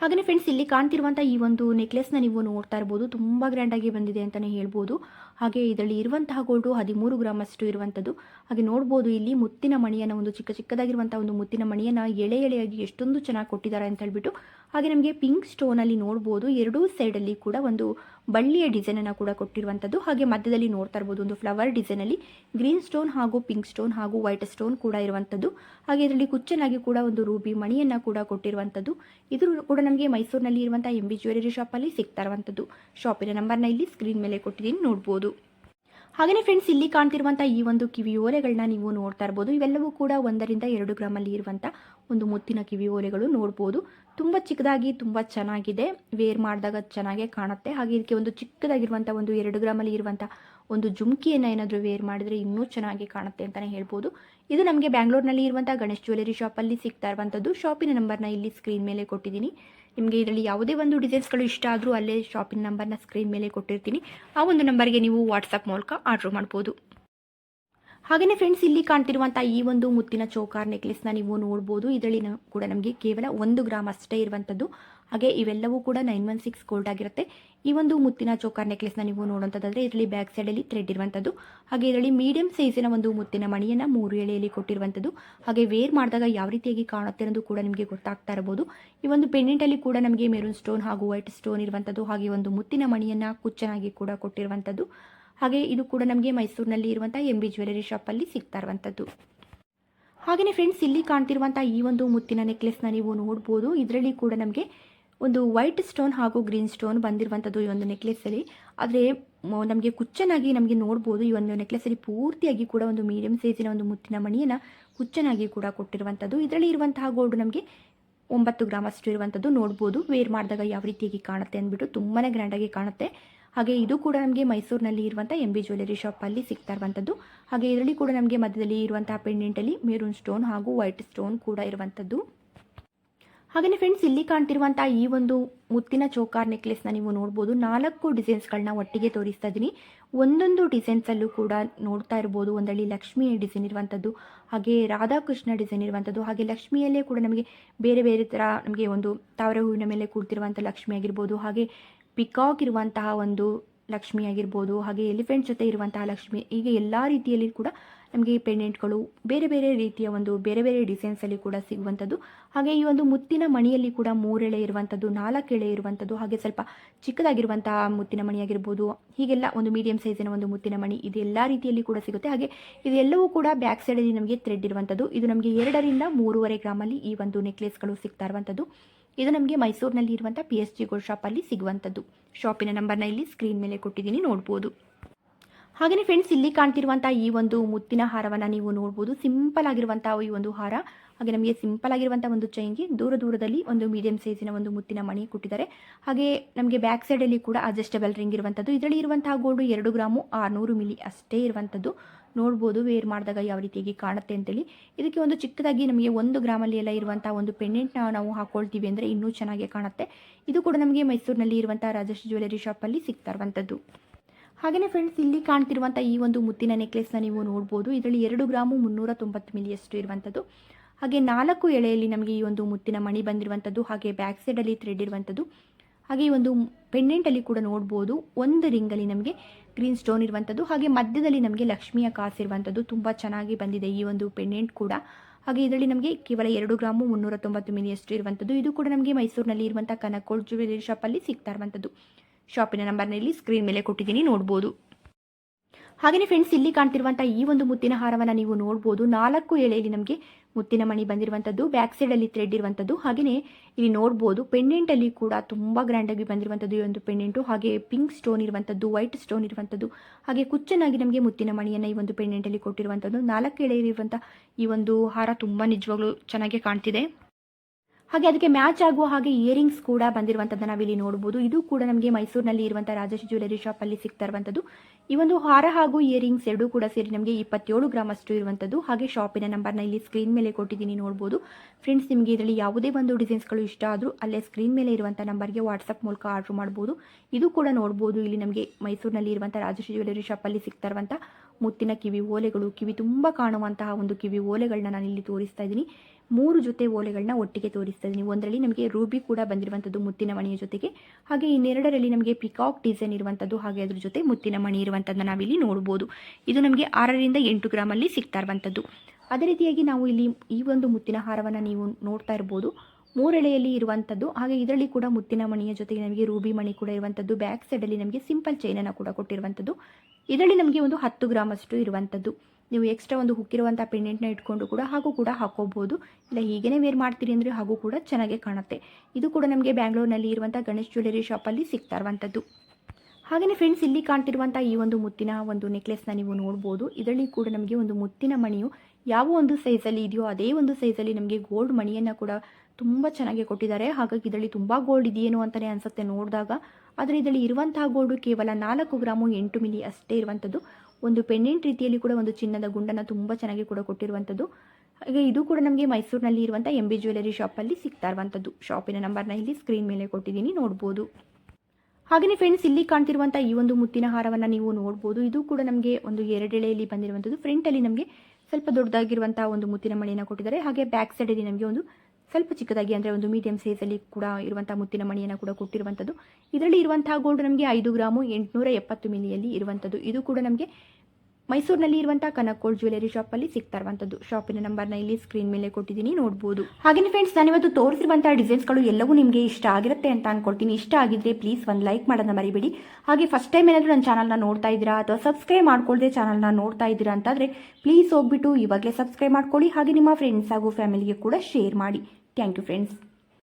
ಹಾಗೆಯೇ ಫ್ರೆಂಡ್ಸ್ ಇಲ್ಲಿ ಕಾಣ್ತಿರುವಂತಹ ಈ ಒಂದು ನೆಕ್ಲೆಸ್ನ ನೀವು ನೋಡ್ತಾ ಇರ್ಬೋದು. ಗ್ರ್ಯಾಂಡ್ ಆಗಿ ಬಂದಿದೆ ಅಂತಾನೆ ಹೇಳ್ಬೋದು. ಹಾಗೆ ಇದರಲ್ಲಿ ಇರುವಂತಹ ಗೋಲ್ಡು ಹದಿಮೂರು ಗ್ರಾಮ್ ಅಷ್ಟು ಇರುವಂಥದ್ದು. ಹಾಗೆ ನೋಡ್ಬೋದು ಇಲ್ಲಿ ಮುತ್ತಿನ ಮಣಿಯನ್ನು ಒಂದು ಚಿಕ್ಕ ಚಿಕ್ಕದಾಗಿರುವಂಥ ಒಂದು ಮುತ್ತಿನ ಮಣಿಯನ್ನು ಎಳೆ ಎಳೆಯಾಗಿ ಎಷ್ಟೊಂದು ಚೆನ್ನಾಗಿ ಕೊಟ್ಟಿದ್ದಾರೆ ಅಂತ ಹೇಳ್ಬಿಟ್ಟು, ಹಾಗೆ ನಮಗೆ ಪಿಂಕ್ ಸ್ಟೋನಲ್ಲಿ ನೋಡ್ಬೋದು ಎರಡೂ ಸೈಡಲ್ಲಿ ಕೂಡ ಒಂದು ಬಳ್ಳಿಯ ಡಿಸೈನನ್ನು ಕೂಡ ಕೊಟ್ಟಿರುವಂಥದ್ದು. ಹಾಗೆ ಮಧ್ಯದಲ್ಲಿ ನೋಡ್ತಾ ಇರ್ಬೋದು ಒಂದು ಫ್ಲವರ್ ಡಿಸೈನಲ್ಲಿ ಗ್ರೀನ್ ಸ್ಟೋನ್ ಹಾಗೂ ಪಿಂಕ್ ಸ್ಟೋನ್ ಹಾಗೂ ವೈಟ್ ಸ್ಟೋನ್ ಕೂಡ ಇರುವಂಥದ್ದು. ಹಾಗೆ ಇದರಲ್ಲಿ ಕುಚ್ಚನಾಗಿ ಕೂಡ ಒಂದು ರೂಬಿ ಮಣಿಯನ್ನು ಕೂಡ ಕೊಟ್ಟಿರುವಂಥದ್ದು. ಇದು ಕೂಡ ನಮಗೆ ಮೈಸೂರಿನಲ್ಲಿ ಇರುವಂಥ ಎಂ ಬಿ ಜ್ಯುವೆಲರಿ ಶಾಪಲ್ಲಿ ಸಿಗ್ತಾ ಇರುವಂಥದ್ದು. ಶಾಪಿನ ನಂಬರ್ನ ಇಲ್ಲಿ ಸ್ಕ್ರೀನ್ ಮೇಲೆ ಕೊಟ್ಟಿದ್ದೀನಿ, ನೋಡ್ಬೋದು. ಹಾಗೆಯೇ ಫ್ರೆಂಡ್ಸ್ ಇಲ್ಲಿ ಕಾಣ್ತಿರುವಂಥ ಈ ಒಂದು ಕಿವಿ ಓಲೆಗಳನ್ನ ನೀವು ನೋಡ್ತಾ ಇರ್ಬೋದು. ಇವೆಲ್ಲವೂ ಕೂಡ ಒಂದರಿಂದ ಎರಡು ಗ್ರಾಮಲ್ಲಿ ಇರುವಂಥ ಒಂದು ಮುತ್ತಿನ ಕಿವಿ ಓಲೆಗಳು ನೋಡ್ಬೋದು. ತುಂಬ ಚಿಕ್ಕದಾಗಿ, ತುಂಬ ಚೆನ್ನಾಗಿದೆ. ವೇರ್ ಮಾಡಿದಾಗ ಚೆನ್ನಾಗೇ ಕಾಣುತ್ತೆ. ಹಾಗೆ ಇದಕ್ಕೆ ಒಂದು ಚಿಕ್ಕದಾಗಿರುವಂಥ ಒಂದು ಎರಡು ಗ್ರಾಮಲ್ಲಿ ಇರುವಂಥ ಒಂದು ಜುಮ್ಕಿಯನ್ನು ಏನಾದರೂ ವೇರ್ ಮಾಡಿದರೆ ಇನ್ನೂ ಚೆನ್ನಾಗಿ ಕಾಣುತ್ತೆ ಅಂತಲೇ ಹೇಳ್ಬೋದು. ಇದು ನಮಗೆ ಬ್ಯಾಂಗ್ಳೂರಿನಲ್ಲಿ ಇರುವಂಥ ಗಣೇಶ್ ಜ್ಯುವೆಲರಿ ಶಾಪಲ್ಲಿ ಸಿಗ್ತಾ ಇರುವಂಥದ್ದು ಶಾಪಿನ ನಂಬರ್ನ ಇಲ್ಲಿ ಸ್ಕ್ರೀನ್ ಮೇಲೆ ಕೊಟ್ಟಿದ್ದೀನಿ. ನಿಮಗೆ ಇದರಲ್ಲಿ ಯಾವುದೇ ಒಂದು ಡಿಸೈನ್ಸ್ಗಳು ಇಷ್ಟ ಆದರೂ ಅಲ್ಲೇ ಶಾಪಿಂಗ್ ನಂಬರ್ನ ಸ್ಕ್ರೀನ್ ಮೇಲೆ ಕೊಟ್ಟಿರ್ತೀನಿ. ಆ ಒಂದು ನಂಬರ್ಗೆ ನೀವು ವಾಟ್ಸಪ್ ಮೂಲಕ ಆರ್ಡ್ರ್ ಮಾಡ್ಬೋದು. ಹಾಗೆಯೇ ಫ್ರೆಂಡ್ಸ್ ಇಲ್ಲಿ ಕಾಣ್ತಿರುವಂತಹ ಈ ಒಂದು ಮುತ್ತಿನ ಚೌಕಾರ್ ನೆಕ್ಲೆಸ್ನ ನೀವು ನೋಡಬಹುದು ಇದರಲ್ಲಿ ಕೂಡ ನಮಗೆ ಕೇವಲ ಒಂದು ಗ್ರಾಮ್ ಅಷ್ಟೇ ಇರುವಂತದ್ದು. ಹಾಗೆ ಇವೆಲ್ಲವೂ ಕೂಡ ನೈನ್ ಒನ್ ಸಿಕ್ಸ್ ಗೋಲ್ಡ್ ಆಗಿರುತ್ತೆ. ಈ ಒಂದು ಮುತ್ತಿನ ಚೌಕಾರ್ ನೆಕ್ಲೆಸ್ನ ನೀವು ನೋಡುವಂಥದ್ದಾದರೆ ಇದರಲ್ಲಿ ಬ್ಯಾಕ್ ಸೈಡಲ್ಲಿ ಥ್ರೆಡ್ ಇರುವಂಥದ್ದು ಹಾಗೆ ಇದರಲ್ಲಿ ಮೀಡಿಯಂ ಸೈಜಿನ ಒಂದು ಮುತ್ತಿನ ಮಣಿಯನ್ನು ಮೂರು ಎಳೆಯಲ್ಲಿ ಕೊಟ್ಟಿರುವಂಥದ್ದು ಹಾಗೆ ವೇರ್ ಮಾಡಿದಾಗ ಯಾವ ರೀತಿಯಾಗಿ ಕಾಣುತ್ತೆ ಅನ್ನೋದು ಕೂಡ ನಿಮಗೆ ಗೊತ್ತಾಗ್ತಾ ಇರಬಹುದು. ಈ ಒಂದು ಪೆಂಡೆಂಟಲ್ಲಿ ಕೂಡ ನಮಗೆ ಮೆರೂನ್ ಸ್ಟೋನ್ ಹಾಗೂ ವೈಟ್ ಸ್ಟೋನ್ ಇರುವಂಥದ್ದು ಹಾಗೆ ಒಂದು ಮುತ್ತಿನ ಮಣಿಯನ್ನು ಕುಚ್ಚನಾಗಿ ಕೂಡ ಕೊಟ್ಟಿರುವಂಥದ್ದು ಹಾಗೆ ಇದು ಕೂಡ ನಮಗೆ ಮೈಸೂರಿನಲ್ಲಿ ಇರುವಂಥ ಎಂ ಬಿ ಜ್ಯುವೆಲರಿ ಶಾಪಲ್ಲಿ ಸಿಗ್ತಾ ಇರುವಂಥದ್ದು ಹಾಗೆಯೇ ಫ್ರೆಂಡ್ಸ್ ಇಲ್ಲಿ ಕಾಣ್ತಿರುವಂಥ ಈ ಒಂದು ಮುತ್ತಿನ ನೆಕ್ಲೆಸ್ನ ನೀವು ನೋಡ್ಬೋದು. ಇದರಲ್ಲಿ ಕೂಡ ನಮಗೆ ಒಂದು ವೈಟ್ ಸ್ಟೋನ್ ಹಾಗೂ ಗ್ರೀನ್ ಸ್ಟೋನ್ ಬಂದಿರುವಂಥದ್ದು ಈ ಒಂದು ನೆಕ್ಲೆಸ್ಸಲ್ಲಿ ಆದರೆ ನಮಗೆ ಕುಚ್ಚನಾಗಿ ನಮಗೆ ನೋಡ್ಬೋದು. ಈ ಒಂದು ನೆಕ್ಲೆಸ್ಸಲ್ಲಿ ಪೂರ್ತಿಯಾಗಿ ಕೂಡ ಒಂದು ಮೀಡಿಯಂ ಸೈಜಿನ ಒಂದು ಮುತ್ತಿನ ಮಣಿಯನ್ನು ಕುಚ್ಚನಾಗಿ ಕೂಡ ಕೊಟ್ಟಿರುವಂಥದ್ದು ಇದರಲ್ಲಿ ಇರುವಂತಹ ಗೋಲ್ಡ್ ನಮಗೆ ಒಂಬತ್ತು ಗ್ರಾಮ್ ಅಷ್ಟು ಇರುವಂಥದ್ದು ನೋಡ್ಬೋದು. ವೇರ್ ಮಾಡಿದಾಗ ಯಾವ ರೀತಿಯಾಗಿ ಕಾಣುತ್ತೆ ಅಂದ್ಬಿಟ್ಟು ತುಂಬಾ ಗ್ರ್ಯಾಂಡಾಗಿ ಕಾಣುತ್ತೆ. ಹಾಗೆ ಇದು ಕೂಡ ನಮಗೆ ಮೈಸೂರಿನಲ್ಲಿ ಇರುವಂಥ ಎಂ ಬಿ ಜ್ಯುವೆಲರಿ ಶಾಪಲ್ಲಿ ಸಿಗ್ತಾ ಇರುವಂಥದ್ದು ಹಾಗೆ ಇದರಲ್ಲಿ ಕೂಡ ನಮಗೆ ಮಧ್ಯದಲ್ಲಿ ಇರುವಂತಹ ಪೆಂಡೆಂಟಲ್ಲಿ ಮೇರೂನ್ ಸ್ಟೋನ್ ಹಾಗೂ ವೈಟ್ ಸ್ಟೋನ್ ಕೂಡ ಇರುವಂಥದ್ದು ಹಾಗೆಯೇ ಫ್ರೆಂಡ್ಸ್ ಇಲ್ಲಿ ಕಾಣ್ತಿರುವಂಥ ಈ ಒಂದು ಮುತ್ತಿನ ಚೋಕಾರ್ ನೆಕ್ಲೆಸ್ನ ನೀವು ನೋಡ್ಬೋದು. ನಾಲ್ಕು ಡಿಸೈನ್ಸ್ಗಳನ್ನ ಒಟ್ಟಿಗೆ ತೋರಿಸ್ತಾ ಇದ್ದೀನಿ ಒಂದೊಂದು ಡಿಸೈನ್ಸಲ್ಲೂ ಕೂಡ ನೋಡ್ತಾ ಇರ್ಬೋದು. ಒಂದರಲ್ಲಿ ಲಕ್ಷ್ಮಿಯ ಡಿಸೈನ್ ಇರುವಂಥದ್ದು ಹಾಗೆ ರಾಧಾಕೃಷ್ಣ ಡಿಸೈನ್ ಇರುವಂಥದ್ದು ಹಾಗೆ ಲಕ್ಷ್ಮಿಯಲ್ಲೇ ಕೂಡ ನಮಗೆ ಬೇರೆ ಬೇರೆ ಥರ ನಮಗೆ ಒಂದು ತಾವರೆ ಹೂವಿನ ಮೇಲೆ ಕೂಡ್ತಿರುವಂಥ ಲಕ್ಷ್ಮಿ ಆಗಿರ್ಬೋದು, ಹಾಗೆ ಪಿಕಾಕ್ ಇರುವಂತಹ ಒಂದು ಲಕ್ಷ್ಮಿ ಆಗಿರ್ಬೋದು, ಹಾಗೆ ಎಲಿಫೆಂಟ್ ಜೊತೆ ಇರುವಂತಹ ಲಕ್ಷ್ಮಿ, ಹೀಗೆ ಎಲ್ಲ ರೀತಿಯಲ್ಲಿ ಕೂಡ ನಮಗೆ ಈ ಪೆಂಡೆಂಟ್ಗಳು ಬೇರೆ ಬೇರೆ ರೀತಿಯ ಒಂದು ಬೇರೆ ಬೇರೆ ಡಿಸೈನ್ಸಲ್ಲಿ ಕೂಡ ಸಿಗುವಂಥದ್ದು. ಹಾಗೆ ಈ ಒಂದು ಮುತ್ತಿನ ಮಣಿಯಲ್ಲಿ ಕೂಡ ಮೂರೆಳೆ ಇರುವಂಥದ್ದು ನಾಲ್ಕು ಎಳೆ ಇರುವಂಥದ್ದು, ಹಾಗೆ ಸ್ವಲ್ಪ ಚಿಕ್ಕದಾಗಿರುವಂತಹ ಮುತ್ತಿನ ಮಣಿ ಆಗಿರ್ಬೋದು, ಹೀಗೆಲ್ಲ ಒಂದು ಮೀಡಿಯಂ ಸೈಜಿನ ಒಂದು ಮುತ್ತಿನ ಮಣಿ ಇದು ಎಲ್ಲ ರೀತಿಯಲ್ಲಿ ಕೂಡ ಸಿಗುತ್ತೆ. ಹಾಗೆ ಇದೆಲ್ಲವೂ ಕೂಡ ಬ್ಯಾಕ್ ಸೈಡಲ್ಲಿ ನಮಗೆ ಥ್ರೆಡ್ ಇರುವಂಥದ್ದು. ಇದು ನಮಗೆ ಎರಡರಿಂದ ಮೂರುವರೆ ಗ್ರಾಮಲ್ಲಿ ಈ ಒಂದು ನೆಕ್ಲೆಸ್ಗಳು ಸಿಗ್ತಾ ಇರುವಂಥದ್ದು. ಇದು ನಮಗೆ ಮೈಸೂರಿನಲ್ಲಿ ಇರುವಂಥ ಪಿ ಎಸ್ ಜಿ ಗೋಲ್ಡ್ ಶಾಪಲ್ಲಿ ಸಿಗುವಂಥದ್ದು ಶಾಪಿನ ನಂಬರ್ನ ಇಲ್ಲಿ ಸ್ಕ್ರೀನ್ ಮೇಲೆ ಕೊಟ್ಟಿದ್ದೀನಿ, ನೋಡ್ಬೋದು. ಹಾಗೆಯೇ ಫ್ರೆಂಡ್ಸ್ ಇಲ್ಲಿ ಕಾಣ್ತಿರುವಂಥ ಈ ಒಂದು ಮುತ್ತಿನ ಹಾರವನ್ನು ನೀವು ನೋಡ್ಬೋದು. ಸಿಂಪಲ್ ಆಗಿರುವಂಥ ಈ ಒಂದು ಹಾರ, ಹಾಗೆ ನಮಗೆ ಸಿಂಪಲ್ ಆಗಿರುವಂಥ ಒಂದು ಚೈನ್ಗೆ ದೂರ ದೂರದಲ್ಲಿ ಒಂದು ಮೀಡಿಯಂ ಸೈಜಿನ ಒಂದು ಮುತ್ತಿನ ಮಣಿ ಕೊಟ್ಟಿದ್ದಾರೆ. ಹಾಗೆ ನಮಗೆ ಬ್ಯಾಕ್ ಸೈಡಲ್ಲಿ ಕೂಡ ಅಡ್ಜಸ್ಟಬಲ್ ರಿಂಗ್ ಇರುವಂಥದ್ದು ಇದರಲ್ಲಿ ಇರುವಂತಹ ಗೋಲ್ಡು ಎರಡು ಗ್ರಾಮು ಆರುನೂರು ಮಿಲಿ ಅಷ್ಟೇ ಇರುವಂಥದ್ದು ನೋಡ್ಬೋದು ವೇರ್ ಮಾಡಿದಾಗ ಯಾವ ರೀತಿಯಾಗಿ ಕಾಣುತ್ತೆ ಅಂತೇಳಿ. ಇದಕ್ಕೆ ಒಂದು ಚಿಕ್ಕದಾಗಿ ನಮಗೆ ಒಂದು ಗ್ರಾಮಲ್ಲಿ ಎಲ್ಲ ಇರುವಂಥ ಒಂದು ಪೆಂಡೆಂಟ್ನ ನಾವು ಹಾಕೊಳ್ತೀವಿ ಅಂದರೆ ಇನ್ನೂ ಚೆನ್ನಾಗಿ ಕಾಣುತ್ತೆ. ಇದು ಕೂಡ ನಮಗೆ ಮೈಸೂರಿನಲ್ಲಿ ಇರುವಂಥ ರಾಜಶ್ರೀ ಜ್ಯುವೆಲರಿ ಶಾಪಲ್ಲಿ ಸಿಗ್ತಾ ಇರುವಂಥದ್ದು. ಹಾಗೆಯೇ ಫ್ರೆಂಡ್ಸ್ ಇಲ್ಲಿ ಕಾಣ್ತಿರುವಂಥ ಈ ಒಂದು ಮುತ್ತಿನ ನೆಕ್ಲೆಸ್ನ ನೀವು ನೋಡ್ಬೋದು. ಇದರಲ್ಲಿ ಎರಡು ಗ್ರಾಮು ಮುನ್ನೂರ ತೊಂಬತ್ತು ಮಿಲಿಯಷ್ಟು ಇರುವಂಥದ್ದು. ಹಾಗೆ ನಾಲ್ಕು ಎಳೆಯಲ್ಲಿ ನಮಗೆ ಈ ಒಂದು ಮುತ್ತಿನ ಮಣಿ ಬಂದಿರುವಂಥದ್ದು, ಹಾಗೆ ಬ್ಯಾಕ್ ಸೈಡಲ್ಲಿ ಥ್ರೆಡ್ ಇರುವಂಥದ್ದು. ಹಾಗೆ ಈ ಒಂದು ಪೆಂಡೆಂಟಲ್ಲಿ ಕೂಡ ನೋಡ್ಬೋದು, ಒಂದು ರಿಂಗಲ್ಲಿ ನಮಗೆ ಗ್ರೀನ್ ಸ್ಟೋನ್ ಇರುವಂಥದ್ದು, ಹಾಗೆ ಮಧ್ಯದಲ್ಲಿ ನಮಗೆ ಲಕ್ಷ್ಮಿಯ ಕಾಸು ಇರುವಂಥದ್ದು ತುಂಬ ಚೆನ್ನಾಗಿ ಬಂದಿದೆ ಈ ಒಂದು ಪೆಂಡೆಂಟ್ ಕೂಡ. ಹಾಗೆ ಇದರಲ್ಲಿ ನಮಗೆ ಕೇವಲ ಎರಡು ಗ್ರಾಮು ಮುನ್ನೂರ ತೊಂಬತ್ತು ಮಿಲಿಯಷ್ಟು ಇರುವಂಥದ್ದು. ಇದು ಕೂಡ ನಮಗೆ ಮೈಸೂರಿನಲ್ಲಿ ಇರುವಂಥ ಕನಕೋಡ್ ಜ್ಯುವೆಲರಿ ಶಾಪಲ್ಲಿ ಸಿಗ್ತಾ ಇರುವಂಥದ್ದು. ಶಾಪಿನ ನಂಬರ್ನಲ್ಲಿ ಸ್ಕ್ರೀನ್ ಮೇಲೆ ಕೊಟ್ಟಿದ್ದೀನಿ, ನೋಡ್ಬೋದು. ಹಾಗೆಯೇ ಫ್ರೆಂಡ್ಸ್ ಇಲ್ಲಿ ಕಾಣ್ತಿರುವಂಥ ಈ ಒಂದು ಮುತ್ತಿನ ಹಾರವನ್ನು ನೀವು ನೋಡ್ಬೋದು. ನಾಲ್ಕು ಎಳೆಯಲ್ಲಿ ನಮಗೆ ಮುತ್ತಿನ ಮಣಿ ಬಂದಿರುವಂಥದ್ದು ಬ್ಯಾಕ್ ಸೈಡಲ್ಲಿ ಥ್ರೆಡ್ ಇರುವಂಥದ್ದು ಹಾಗೆಯೇ ಇಲ್ಲಿ ನೋಡ್ಬೋದು ಪೆಂಡೆಂಟಲ್ಲಿ ಕೂಡ ತುಂಬ ಗ್ರ್ಯಾಂಡಾಗಿ ಬಂದಿರುವಂಥದ್ದು ಈ ಒಂದು ಪೆಂಡೆಂಟು ಹಾಗೆ ಪಿಂಕ್ ಸ್ಟೋನ್ ಇರುವಂಥದ್ದು ವೈಟ್ ಸ್ಟೋನ್ ಇರುವಂಥದ್ದು ಹಾಗೆ ಕುಚ್ಚನಾಗಿ ನಮಗೆ ಮುತ್ತಿನ ಮಣಿಯನ್ನು ಈ ಒಂದು ಪೆಂಡೆಂಟಲ್ಲಿ ಕೊಟ್ಟಿರುವಂಥದ್ದು ನಾಲ್ಕು ಎಳೆ ಇರುವಂಥ ಈ ಒಂದು ಹಾರ ತುಂಬ ನಿಜವಾಗ್ಲೂ ಚೆನ್ನಾಗಿ ಕಾಣ್ತಿದೆ. ಹಾಗೆ ಅದಕ್ಕೆ ಮ್ಯಾಚ್ ಆಗುವ ಹಾಗೆ ಇಯರಿಂಗ್ಸ್ ಕೂಡ ಬಂದಿರುವಂಥದ್ದನ್ನು ನಾವಿಲ್ಲಿ ನೋಡ್ಬೋದು. ಇದು ಕೂಡ ನಮಗೆ ಮೈಸೂರಿನಲ್ಲಿ ಇರುವಂಥ ರಾಜೇಶ್ ಜ್ಯುವೆಲರಿ ಶಾಪಲ್ಲಿ ಸಿಗ್ತಾ ಈ ಒಂದು ಹಾರ ಹಾಗೂ ಇಯರಿಂಗ್ಸ್ ಎರಡೂ ಕೂಡ ಸೇರಿ ನಮಗೆ ಇಪ್ಪತ್ತೇಳು ಗ್ರಾಮ್ ಅಷ್ಟು ಇರುವಂಥದ್ದು ಹಾಗೆ ಶಾಪಿನ ನಂಬರ್ನ ಇಲ್ಲಿ ಸ್ಕ್ರೀನ್ ಮೇಲೆ ಕೊಟ್ಟಿದ್ದೀನಿ ನೋಡ್ಬೋದು. ಫ್ರೆಂಡ್ಸ್ ನಿಮಗೆ ಇದರಲ್ಲಿ ಯಾವುದೇ ಒಂದು ಡಿಸೈನ್ಸ್ಗಳು ಇಷ್ಟ ಆದರೂ ಅಲ್ಲೇ ಸ್ಕ್ರೀನ್ ಮೇಲೆ ಇರುವಂಥ ನಂಬರ್ಗೆ ವಾಟ್ಸಪ್ ಮೂಲಕ ಆರ್ಡರ್ ಮಾಡ್ಬೋದು. ಇದು ಕೂಡ ನೋಡ್ಬೋದು. ಇಲ್ಲಿ ನಮಗೆ ಮೈಸೂರಿನಲ್ಲಿ ಇರುವಂಥ ರಾಜೇಶ್ ಜ್ಯುವೆಲರಿ ಶಾಪಲ್ಲಿ ಸಿಗ್ತಾ ಮುತ್ತಿನ ಕಿವಿ ಓಲೆಗಳು, ಕಿವಿ ತುಂಬ ಕಾಣುವಂತಹ ಒಂದು ಕಿವಿ ಓಲೆಗಳನ್ನ ನಾನು ಇಲ್ಲಿ ತೋರಿಸ್ತಾ ಇದ್ದೀನಿ. ಮೂರು ಜೊತೆ ಓಲೆಗಳನ್ನ ಒಟ್ಟಿಗೆ ತೋರಿಸ್ತಾ ಇದ್ದೀನಿ ಒಂದರಲ್ಲಿ ನಮಗೆ ರೂಬಿ ಕೂಡ ಬಂದಿರುವಂಥದ್ದು ಮುತ್ತಿನ ಮಣಿಯ ಜೊತೆಗೆ, ಹಾಗೆ ಇನ್ನೆರಡರಲ್ಲಿ ನಮಗೆ ಪಿಕಾಕ್ ಡಿಸೈನ್ ಇರುವಂಥದ್ದು ಹಾಗೆ ಅದ್ರ ಜೊತೆ ಮುತ್ತಿನ ಮಣಿ ಇರುವಂಥದ್ದನ್ನ ನಾವಿಲ್ಲಿ ನೋಡ್ಬೋದು. ಇದು ನಮಗೆ ಆರರಿಂದ ಎಂಟು ಗ್ರಾಮಲ್ಲಿ ಸಿಗ್ತಾ ಇರುವಂಥದ್ದು ಅದೇ ರೀತಿಯಾಗಿ ನಾವು ಇಲ್ಲಿ ಈ ಒಂದು ಮುತ್ತಿನ ಹಾರವನ್ನು ನೀವು ನೋಡ್ತಾ ಇರ್ಬೋದು. ಮೂರೆಳೆಯಲ್ಲಿ ಇರುವಂಥದ್ದು ಹಾಗೆ ಇದರಲ್ಲಿ ಕೂಡ ಮುತ್ತಿನ ಮಣಿಯ ಜೊತೆಗೆ ನಮಗೆ ರೂಬಿ ಮಣಿ ಕೂಡ ಇರುವಂಥದ್ದು ಬ್ಯಾಕ್ ಸೈಡಲ್ಲಿ ನಮಗೆ ಸಿಂಪಲ್ ಚೈನನ್ನು ಕೂಡ ಕೊಟ್ಟಿರುವಂಥದ್ದು ಇದರಲ್ಲಿ ನಮಗೆ ಒಂದು ಹತ್ತು ಗ್ರಾಮ್ ಅಷ್ಟು ಇರುವಂಥದ್ದು ನೀವು ಎಕ್ಸ್ಟ್ರಾ ಒಂದು ಹುಕ್ಕಿರುವಂಥ ಪೆಂಡೆಂಟ್ನ ಇಟ್ಕೊಂಡು ಕೂಡ ಹಾಗೂ ಕೂಡ ಹಾಕೋಬೋದು. ಇಲ್ಲ ಹೀಗೇ ವೇರ್ ಮಾಡ್ತೀರಿ ಅಂದರೆ ಹಾಗೂ ಕೂಡ ಚೆನ್ನಾಗೇ ಕಾಣುತ್ತೆ. ಇದು ಕೂಡ ನಮಗೆ ಬ್ಯಾಂಗ್ಳೂರಿನಲ್ಲಿ ಇರುವಂಥ ಗಣೇಶ್ ಜ್ಯುವೆಲರಿ ಶಾಪಲ್ಲಿ ಸಿಗ್ತಾ ಇರುವಂಥದ್ದು ಹಾಗೆಯೇ ಫ್ರೆಂಡ್ಸ್ ಇಲ್ಲಿ ಕಾಣ್ತಿರುವಂಥ ಈ ಒಂದು ಮುತ್ತಿನ ಒಂದು ನೆಕ್ಲೆಸ್ನ ನೀವು ನೋಡ್ಬೋದು. ಇದರಲ್ಲಿ ಕೂಡ ನಮಗೆ ಒಂದು ಮುತ್ತಿನ ಮಣಿಯು ಯಾವ ಒಂದು ಸೈಜಲ್ಲಿ ಇದೆಯೋ ಅದೇ ಒಂದು ಸೈಜಲ್ಲಿ ನಮಗೆ ಗೋಲ್ಡ್ ಮಣಿಯನ್ನು ಕೂಡ ತುಂಬ ಚೆನ್ನಾಗಿ ಕೊಟ್ಟಿದ್ದಾರೆ. ಹಾಗಾಗಿ ಇದರಲ್ಲಿ ತುಂಬ ಗೋಲ್ಡ್ ಇದೆಯೇನೋ ಅಂತಲೇ ಅನಿಸುತ್ತೆ ನೋಡಿದಾಗ. ಆದರೆ ಇದರಲ್ಲಿ ಇರುವಂತಹ ಗೋಲ್ಡು ಕೇವಲ ನಾಲ್ಕು ಗ್ರಾಮು ಎಂಟು ಮಿಲಿ ಅಷ್ಟೇ ಇರುವಂಥದ್ದು ಒಂದು ಪೆಂಡೆಂಟ್ ರೀತಿಯಲ್ಲಿ ಕೂಡ ಒಂದು ಚಿನ್ನದ ಗುಂಡನ್ನು ತುಂಬ ಚೆನ್ನಾಗಿ ಕೂಡ ಕೊಟ್ಟಿರುವಂಥದ್ದು ಹಾಗೆ ಇದು ಕೂಡ ನಮಗೆ ಮೈಸೂರಿನಲ್ಲಿ ಇರುವಂಥ ಎಂ ಬಿ ಜ್ಯುವೆಲರಿ ಶಾಪಲ್ಲಿ ಸಿಗ್ತಾ ಇರುವಂಥದ್ದು ಶಾಪಿನ ನಂಬರ್ನ ಇಲ್ಲಿ ಸ್ಕ್ರೀನ್ ಮೇಲೆ ಕೊಟ್ಟಿದ್ದೀನಿ, ನೋಡ್ಬೋದು. ಹಾಗೆಯೇ ಫ್ರೆಂಡ್ಸ್ ಇಲ್ಲಿ ಕಾಣ್ತಿರುವಂಥ ಈ ಒಂದು ಮುತ್ತಿನ ಹಾರವನ್ನು ನೀವು ನೋಡ್ಬೋದು. ಇದು ಕೂಡ ನಮಗೆ ಒಂದು ಎರಡೆಳೆಯಲ್ಲಿ ಬಂದಿರುವಂಥದ್ದು ಫ್ರಂಟಲ್ಲಿ ನಮಗೆ ಸ್ವಲ್ಪ ದೊಡ್ಡದಾಗಿರುವಂಥ ಒಂದು ಮುತ್ತಿನ ಮಳೆಯನ್ನು ಕೊಟ್ಟಿದ್ದಾರೆ. ಹಾಗೆ ಬ್ಯಾಕ್ ಸೈಡಲ್ಲಿ ನಮಗೆ ಒಂದು ಸ್ವಲ್ಪ ಚಿಕ್ಕದಾಗಿ ಅಂದರೆ ಒಂದು ಮೀಡಿಯಂ ಸೈಜಲ್ಲಿ ಕೂಡ ಇರುವಂಥ ಮುತ್ತಿನ ಮಣಿಯನ್ನು ಕೂಡ ಕೊಟ್ಟಿರುವಂಥದ್ದು ಇದರಲ್ಲಿ ಇರುವಂತಹ ಗೋಲ್ಡ್ ನಮಗೆ ಐದು ಗ್ರಾಮು ಎಂಟುನೂರ ಎಪ್ಪತ್ತು ಮಿಲಿಯಲ್ಲಿ ಇರುವಂಥದ್ದು ಇದು ಕೂಡ ನಮಗೆ ಮೈಸೂರಿನಲ್ಲಿ ಇರುವಂತಹ ಕನಕೋಳ್ ಜ್ಯುವೆಲರಿ ಅಲ್ಲಿ ಸಿಗ್ತಾ ಇರುವಂತದ್ದು ಶಾಪಿನ ನಂಬರ್ನ ಇಲ್ಲಿ ಸ್ಕ್ರೀನ್ ಮೇಲೆ ಕೊಟ್ಟಿದ್ದೀನಿ ನೋಡಬಹುದು ಹಾಗೇನೆ ಫ್ರೆಂಡ್ಸ್ ನಾನು ನಾನಿವತ್ತು ತೋರಿಸಿರುವಂಥ ಡಿಸೈನ್ಸ್ಗಳು ಎಲ್ಲವೂ ನಿಮಗೆ ಇಷ್ಟ ಆಗಿರುತ್ತೆ ಅಂತ ಅನ್ಕೊಳ್ತೀನಿ. ಇಷ್ಟ ಆಗಿದ್ರೆ ಪ್ಲೀಸ್ ಒಂದು ಲೈಕ್ ಮಾಡೋದನ್ನ ಮರಿಬೇಡಿ. ಹಾಗೆ ಫಸ್ಟ್ ಟೈಮ್ ಏನಾದರೂ ನನ್ನ ಚಾನಲ್ನ ನೋಡ್ತಾ ಇದ್ದೀರಾ ಅಥವಾ ಸಬ್ಸ್ಕ್ರೈಬ್ ಮಾಡ್ಕೊಳ್ಳದೆ ಚಾನಲ್ನ ನೋಡ್ತಾ ಇದ್ದೀರಾ ಅಂತಂದರೆ ಪ್ಲೀಸ್ ಹೋಗ್ಬಿಟ್ಟು ಇವಾಗಲೇ ಸಬ್ಸ್ಕ್ರೈಬ್ ಮಾಡ್ಕೊಳ್ಳಿ. ಹಾಗೆ ನಿಮ್ಮ ಫ್ರೆಂಡ್ಸ್ ಹಾಗೂ ಫ್ಯಾಮಿಲಿಗೆ ಕೂಡ ಶೇರ್ ಮಾಡಿ. Thank you friends